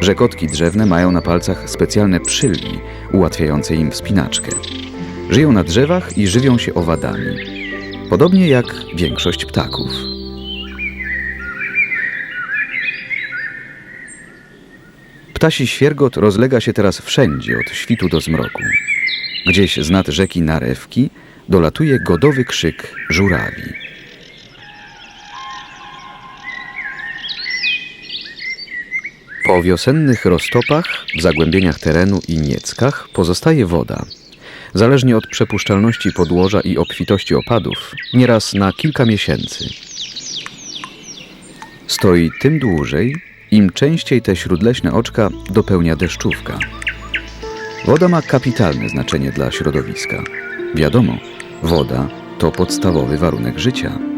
Rzekotki drzewne mają na palcach specjalne przylgi ułatwiające im wspinaczkę. Żyją na drzewach i żywią się owadami. Podobnie jak większość ptaków. Ptasi świergot rozlega się teraz wszędzie od świtu do zmroku. Gdzieś z nad rzeki Narewki dolatuje godowy krzyk żurawi. Po wiosennych roztopach, w zagłębieniach terenu i nieckach pozostaje woda. Zależnie od przepuszczalności podłoża i obfitości opadów, nieraz na kilka miesięcy. Stoi tym dłużej, im częściej te śródleśne oczka dopełnia deszczówka. Woda ma kapitalne znaczenie dla środowiska. Wiadomo, woda to podstawowy warunek życia.